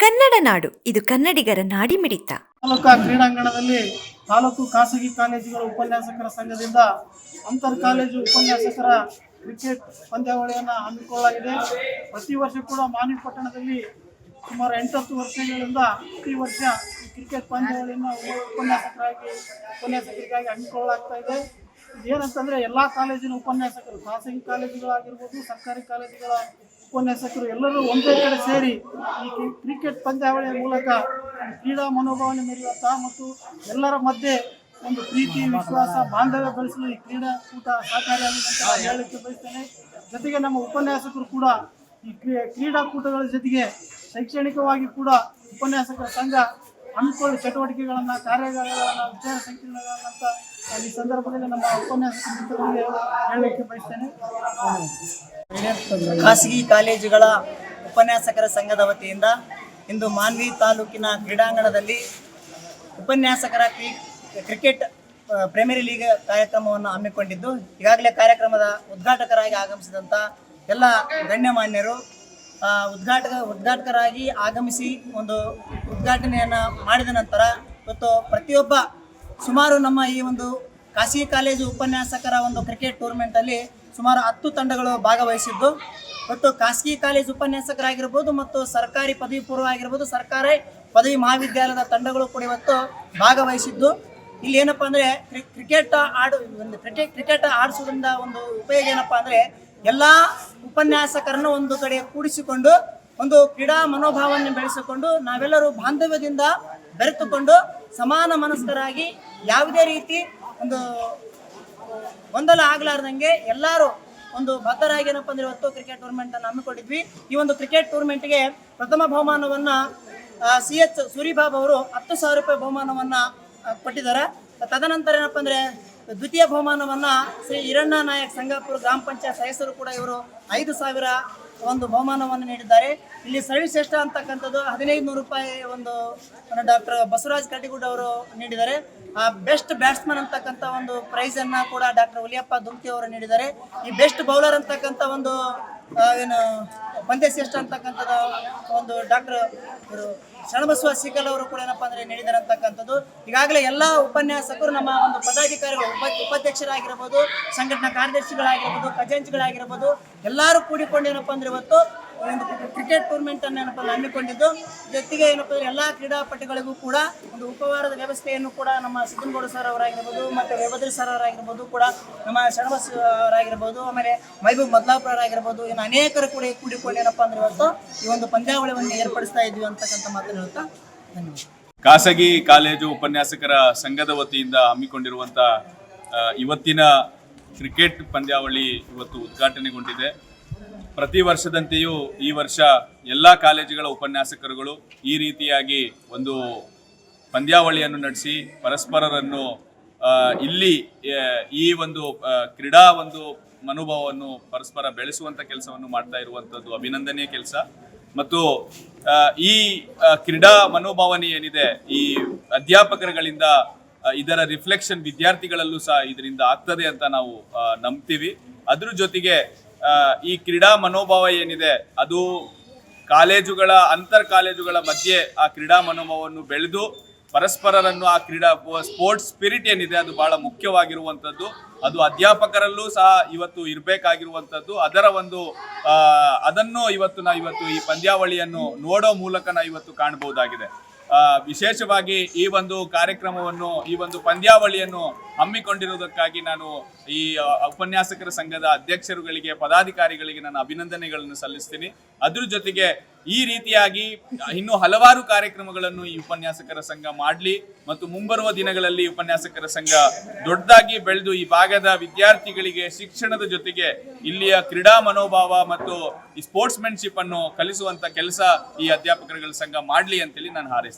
ಕನ್ನಡ ನಾಡು, ಇದು ಕನ್ನಡಿಗರ ನಾಡಿ ಮಿಡಿತ ತಾಲೂಕಾ ಕ್ರೀಡಾಂಗಣದಲ್ಲಿ ತಾಲೂಕು ಖಾಸಗಿ ಕಾಲೇಜುಗಳ ಉಪನ್ಯಾಸಕರ ಸಂಘದಿಂದ ಅಂತರ್ ಕಾಲೇಜು ಉಪನ್ಯಾಸಕರ ಕ್ರಿಕೆಟ್ ಪಂದ್ಯಾವಳಿಯನ್ನು ಹಮ್ಮಿಕೊಳ್ಳಲಾಗಿದೆ. ಪ್ರತಿ ವರ್ಷ ಕೂಡ ಮಾನಿಪಟ್ಟಣದಲ್ಲಿ ಸುಮಾರು ಎಂಟತ್ತು ವರ್ಷಗಳಿಂದ ಪ್ರತಿ ವರ್ಷ ಕ್ರಿಕೆಟ್ ಪಂದ್ಯಾವಳಿಯನ್ನು ಉಪ- ಉಪನ್ಯಾಸಕರಾಗಿ, ಉಪನ್ಯಾಸಕರಿಗಾಗಿ ಹಮ್ಮಿಕೊಳ್ಳಲಾಗ್ತಾ ಇದೆ. ಏನಂತಂದ್ರೆ ಎಲ್ಲಾ ಕಾಲೇಜಿನ ಉಪನ್ಯಾಸಕರು, ಖಾಸಗಿ ಕಾಲೇಜುಗಳಾಗಿರ್ಬೋದು, ಸರ್ಕಾರಿ ಕಾಲೇಜುಗಳ ಉಪನ್ಯಾಸಕರು ಎಲ್ಲರೂ ಒಂದೇ ಕಡೆ ಸೇರಿ ಈ ಕ್ರಿಕೆಟ್ ಪಂದ್ಯಾವಳಿಯ ಮೂಲಕ ಕ್ರೀಡಾ ಮನೋಭಾವನೆ ಮೆರೆಯುವಂತಹ ಮತ್ತು ಎಲ್ಲರ ಮಧ್ಯೆ ಒಂದು ಪ್ರೀತಿ, ವಿಶ್ವಾಸ, ಬಾಂಧವ್ಯ ಬೆಳೆಸಲು ಈ ಕ್ರೀಡಾಕೂಟ ನಾನು ಹೇಳಲಿಕ್ಕೆ ಬಯಸ್ತೇನೆ. ಜೊತೆಗೆ ನಮ್ಮ ಉಪನ್ಯಾಸಕರು ಕೂಡ ಈ ಕ್ರೀ- ಕ್ರೀಡಾಕೂಟಗಳ ಜೊತೆಗೆ ಶೈಕ್ಷಣಿಕವಾಗಿ ಕೂಡ ಉಪನ್ಯಾಸಕರ ಸಂಘ ಹಮ್ಮಿಕೊಳ್ಳುವ ಚಟುವಟಿಕೆಗಳನ್ನು, ಕಾರ್ಯಾಗಾರಗಳನ್ನು, ವಿಚಾರ ಸಂಕಿರಣಗಳನ್ನಂತ ಈ ಸಂದರ್ಭದಲ್ಲಿ ನಮ್ಮ ಉಪನ್ಯಾಸಕ ಮಿತ್ರರಿಗೆ ಹೇಳಲಿಕ್ಕೆ ಬಯಸ್ತೇನೆ. ಖಾಸಗಿ ಕಾಲೇಜುಗಳ ಉಪನ್ಯಾಸಕರ ಸಂಘದ ವತಿಯಿಂದ ಇಂದು ಮಾನ್ವಿ ತಾಲೂಕಿನ ಕ್ರೀಡಾಂಗಣದಲ್ಲಿ ಉಪನ್ಯಾಸಕರ ಕ್ರಿ, ಕ್ರಿಕೆಟ್ ಪ್ರೀಮಿಯರ್ ಲೀಗ್ ಕಾರ್ಯಕ್ರಮವನ್ನು ಹಮ್ಮಿಕೊಂಡಿದ್ದು. ಈಗಾಗಲೇ ಕಾರ್ಯಕ್ರಮದ ಉದ್ಘಾಟಕರಾಗಿ ಆಗಮಿಸಿದಂಥ ಎಲ್ಲ ಗಣ್ಯಮಾನ್ಯರು ಮಾನ್ಯರು ಉದ್ಘಾಟಕ, ಉದ್ಘಾಟಕರಾಗಿ ಆಗಮಿಸಿ ಒಂದು ಉದ್ಘಾಟನೆಯನ್ನು ಮಾಡಿದ ನಂತರ ಇವತ್ತು ಪ್ರತಿಯೊಬ್ಬ ಸುಮಾರು ನಮ್ಮ ಈ ಒಂದು ಖಾಸಗಿ ಕಾಲೇಜು ಉಪನ್ಯಾಸಕರ ಒಂದು ಕ್ರಿಕೆಟ್ ಟೂರ್ನಮೆಂಟಲ್ಲಿ ಸುಮಾರು ಹತ್ತು ತಂಡಗಳು ಭಾಗವಹಿಸಿದ್ದು. ಮತ್ತು ಖಾಸಗಿ ಕಾಲೇಜು ಉಪನ್ಯಾಸಕರಾಗಿರ್ಬೋದು ಮತ್ತು ಸರ್ಕಾರಿ ಪದವಿ ಪೂರ್ವ ಆಗಿರ್ಬೋದು, ಸರ್ಕಾರಿ ಪದವಿ ಮಹಾವಿದ್ಯಾಲಯದ ತಂಡಗಳು ಕೂಡ ಇವತ್ತು ಭಾಗವಹಿಸಿದ್ದು. ಇಲ್ಲಿ ಏನಪ್ಪ ಅಂದರೆ ಕ್ರಿಕೆಟ್ ಆಡು, ಒಂದು ಕ್ರಿಕೆಟ್ ಕ್ರಿಕೆಟ್ ಆಡಿಸೋದ್ರಿಂದ ಒಂದು ಉಪಯೋಗ ಏನಪ್ಪ ಅಂದರೆ ಎಲ್ಲ ಉಪನ್ಯಾಸಕರನ್ನು ಒಂದು ಕಡೆ ಕೂಡಿಸಿಕೊಂಡು, ಒಂದು ಕ್ರೀಡಾ ಮನೋಭಾವವನ್ನು ಬೆಳೆಸಿಕೊಂಡು ನಾವೆಲ್ಲರೂ ಬಾಂಧವ್ಯದಿಂದ ಬೆರೆತುಕೊಂಡು ಸಮಾನ ಮನಸ್ಕರಾಗಿ ಯಾವುದೇ ರೀತಿ ಒಂದು, ಗೊಂದಲ ಆಗ್ಲಾರ್ದಂಗೆ ಎಲ್ಲರೂ ಒಂದು ಬದ್ಧರಾಗಿ ಏನಪ್ಪ ಅಂದ್ರೆ ಇವತ್ತು ಕ್ರಿಕೆಟ್ ಟೂರ್ನಮೆಂಟ್ ಅನ್ನು ಹಮ್ಮಿಕೊಂಡಿದ್ವಿ. ಈ ಒಂದು ಕ್ರಿಕೆಟ್ ಟೂರ್ನಮೆಂಟ್ಗೆ ಪ್ರಥಮ ಬಹುಮಾನವನ್ನ ಸಿ ಎಚ್ ಸೂರಿಬಾಬು ಅವರು ಹತ್ತು ಸಾವಿರ ರೂಪಾಯಿ ಬಹುಮಾನವನ್ನ ಕೊಟ್ಟಿದ್ದಾರೆ. ತದನಂತರ ಏನಪ್ಪ ಅಂದ್ರೆ ದ್ವಿತೀಯ ಬಹುಮಾನವನ್ನ ಶ್ರೀ ಹಿರಣ್ಣ ನಾಯಕ್ ಸಂಗಾಪುರ ಗ್ರಾಮ ಪಂಚಾಯತ್ ಸದಸ್ಯರು ಕೂಡ ಇವರು ಐದು ಸಾವಿರ ಒಂದು ಬಹುಮಾನವನ್ನು ನೀಡಿದ್ದಾರೆ. ಇಲ್ಲಿ ಸರ್ವಿಶ್ರೇಷ್ಠ ಅಂತಕ್ಕಂಥದ್ದು ಹದಿನೈದು ನೂರು ರೂಪಾಯಿ ಒಂದು ಡಾಕ್ಟರ್ ಬಸವರಾಜ್ ಕಟ್ಟಿಗುಡ್ ಅವರು ನೀಡಿದ್ದಾರೆ. ಆ ಬೆಸ್ಟ್ ಬ್ಯಾಟ್ಸ್ಮನ್ ಅಂತಕ್ಕಂಥ ಒಂದು ಪ್ರೈಸ್ ಅನ್ನ ಕೂಡ ಡಾಕ್ಟರ್ ಹುಲಿಯಪ್ಪ ದುಮ್ಕಿ ಅವರು ನೀಡಿದ್ದಾರೆ. ಈ ಬೆಸ್ಟ್ ಬೌಲರ್ ಅಂತಕ್ಕಂಥ ಒಂದು ಏನು, ಪಂದ್ಯ ಶ್ರೇಷ್ಠ ಅಂತಕ್ಕಂಥದ್ದು, ಒಂದು ಡಾಕ್ಟರ್ ಇವರು ಶರಣಬಸವ ಸಿಕಲ್ ಅವರು ಕೂಡ ಏನಪ್ಪಾ ಅಂದರೆ ನೀಡಿದ್ದಾರೆ ಅಂತಕ್ಕಂಥದ್ದು. ಈಗಾಗಲೇ ಎಲ್ಲ ಉಪನ್ಯಾಸಕರು ನಮ್ಮ ಒಂದು ಪದಾಧಿಕಾರಿಗಳು, ಉಪ, ಉಪಾಧ್ಯಕ್ಷರಾಗಿರ್ಬೋದು, ಸಂಘಟನಾ ಕಾರ್ಯದರ್ಶಿಗಳಾಗಿರ್ಬೋದು, ಖಜಾಂಚಿಗಳಾಗಿರ್ಬೋದು, ಎಲ್ಲರೂ ಕೂಡಿಕೊಂಡು ಏನಪ್ಪ ಅಂದ್ರೆ ಇವತ್ತು ಕ್ರಿಕೆಟ್ ಟೂರ್ನಮೆಂಟ್ ಅನ್ನು ಏನಪ್ಪ ಹಮ್ಮಿಕೊಂಡಿದ್ದು. ಜೊತೆಗೆ ಏನಪ್ಪ ಅಂದ್ರೆ ಎಲ್ಲಾ ಕ್ರೀಡಾಪಟುಗಳಿಗೂ ಕೂಡ ಒಂದು ಉಪವಾರದ ವ್ಯವಸ್ಥೆಯನ್ನು ಕೂಡ ನಮ್ಮ ಸಿದ್ದನಗೌಡ ಸರ್ ಅವರಾಗಿರ್ಬೋದು, ಮತ್ತೆ ರೇವದ್ರಿ ಸರ್ ಅವರಾಗಿರ್ಬೋದು ಕೂಡ ನಮ್ಮ ಶರಣಬಸ್ ಅವರಾಗಿರ್ಬೋದು, ಆಮೇಲೆ ಮೈಬೂಬ್ ಮದ್ಲಾಪುರ ಅವರಾಗಿರ್ಬೋದು, ಇನ್ನು ಅನೇಕರು ಕೂಡ ಕೂಡಿಕೊಂಡು ಏನಪ್ಪ ಅಂದ್ರೆ ಇವತ್ತು ಈ ಒಂದು ಪಂದ್ಯಾವಳಿಯನ್ನು ಏರ್ಪಡಿಸ್ತಾ ಇದ್ವಿ ಅಂತಕ್ಕಂಥ ಮಾತು ಹೇಳ್ತಾ ಖಾಸಗಿ ಕಾಲೇಜು ಉಪನ್ಯಾಸಕರ ಸಂಘದ ವತಿಯಿಂದ ಹಮ್ಮಿಕೊಂಡಿರುವಂಥ ಇವತ್ತಿನ ಕ್ರಿಕೆಟ್ ಪಂದ್ಯಾವಳಿ ಇವತ್ತು ಉದ್ಘಾಟನೆಗೊಂಡಿದೆ. ಪ್ರತಿ ವರ್ಷದಂತೆಯೂ ಈ ವರ್ಷ ಎಲ್ಲ ಕಾಲೇಜುಗಳ ಉಪನ್ಯಾಸಕರುಗಳು ಈ ರೀತಿಯಾಗಿ ಒಂದು ಪಂದ್ಯಾವಳಿಯನ್ನು ನಡೆಸಿ ಪರಸ್ಪರರನ್ನು ಇಲ್ಲಿ ಈ ಒಂದು ಕ್ರೀಡಾ ಒಂದು ಮನೋಭಾವವನ್ನು ಪರಸ್ಪರ ಬೆಳೆಸುವಂಥ ಕೆಲಸವನ್ನು ಮಾಡ್ತಾ ಇರುವಂಥದ್ದು ಅಭಿನಂದನೆಯ ಕೆಲಸ. ಮತ್ತು ಈ ಕ್ರೀಡಾ ಮನೋಭಾವನೆ ಏನಿದೆ, ಈ ಅಧ್ಯಾಪಕರುಗಳಿಂದ ಇದರ ರಿಫ್ಲೆಕ್ಷನ್ ವಿದ್ಯಾರ್ಥಿಗಳಲ್ಲೂ ಸಹ ಇದರಿಂದ ಆಗ್ತದೆ ಅಂತ ನಾವು ನಂಬ್ತೀವಿ. ಅದ್ರ ಜೊತೆಗೆ ಈ ಕ್ರೀಡಾ ಮನೋಭಾವ ಏನಿದೆ, ಅದು ಕಾಲೇಜುಗಳ, ಅಂತರ್ ಕಾಲೇಜುಗಳ ಮಧ್ಯೆ ಆ ಕ್ರೀಡಾ ಮನೋಭಾವವನ್ನು ಬೆಳೆದು ಪರಸ್ಪರರನ್ನು ಆ ಕ್ರೀಡಾ ಸ್ಪೋರ್ಟ್ಸ್ ಸ್ಪಿರಿಟ್ ಏನಿದೆ, ಅದು ಬಹಳ ಮುಖ್ಯವಾಗಿರುವಂಥದ್ದು. ಅದು ಅಧ್ಯಾಪಕರಲ್ಲೂ ಸಹ ಇವತ್ತು ಇರಬೇಕಾಗಿರುವಂಥದ್ದು. ಅದರ ಒಂದು ಅದನ್ನು ಇವತ್ತು ನಾವು ಇವತ್ತು ಈ ಪಂದ್ಯಾವಳಿಯನ್ನು ನೋಡೋ ಮೂಲಕ ನಾವು ಇವತ್ತು ಕಾಣಬಹುದಾಗಿದೆ. ವಿಶೇಷವಾಗಿ ಈ ಒಂದು ಕಾರ್ಯಕ್ರಮವನ್ನು, ಈ ಒಂದು ಪಂದ್ಯಾವಳಿಯನ್ನು ಹಮ್ಮಿಕೊಂಡಿರುವುದಕ್ಕಾಗಿ ನಾನು ಈ ಉಪನ್ಯಾಸಕರ ಸಂಘದ ಅಧ್ಯಕ್ಷರುಗಳಿಗೆ, ಪದಾಧಿಕಾರಿಗಳಿಗೆ ನಾನು ಅಭಿನಂದನೆಗಳನ್ನು ಸಲ್ಲಿಸ್ತೀನಿ. ಅದ್ರ ಜೊತೆಗೆ ಈ ರೀತಿಯಾಗಿ ಇನ್ನೂ ಹಲವಾರು ಕಾರ್ಯಕ್ರಮಗಳನ್ನು ಈ ಉಪನ್ಯಾಸಕರ ಸಂಘ ಮಾಡಲಿ ಮತ್ತು ಮುಂಬರುವ ದಿನಗಳಲ್ಲಿ ಉಪನ್ಯಾಸಕರ ಸಂಘ ದೊಡ್ಡದಾಗಿ ಬೆಳೆದು ಈ ಭಾಗದ ವಿದ್ಯಾರ್ಥಿಗಳಿಗೆ ಶಿಕ್ಷಣದ ಜೊತೆಗೆ ಇಲ್ಲಿಯ ಕ್ರೀಡಾ ಮನೋಭಾವ ಮತ್ತು ಈ ಸ್ಪೋರ್ಟ್ಸ್ಮೆನ್ಶಿಪ್ ಅನ್ನು ಕಲಿಸುವಂತ ಕೆಲಸ ಈ ಅಧ್ಯಾಪಕರುಗಳ ಸಂಘ ಮಾಡಲಿ ಅಂತೇಳಿ ನಾನು ಹಾರೈಸ್ತೀನಿ.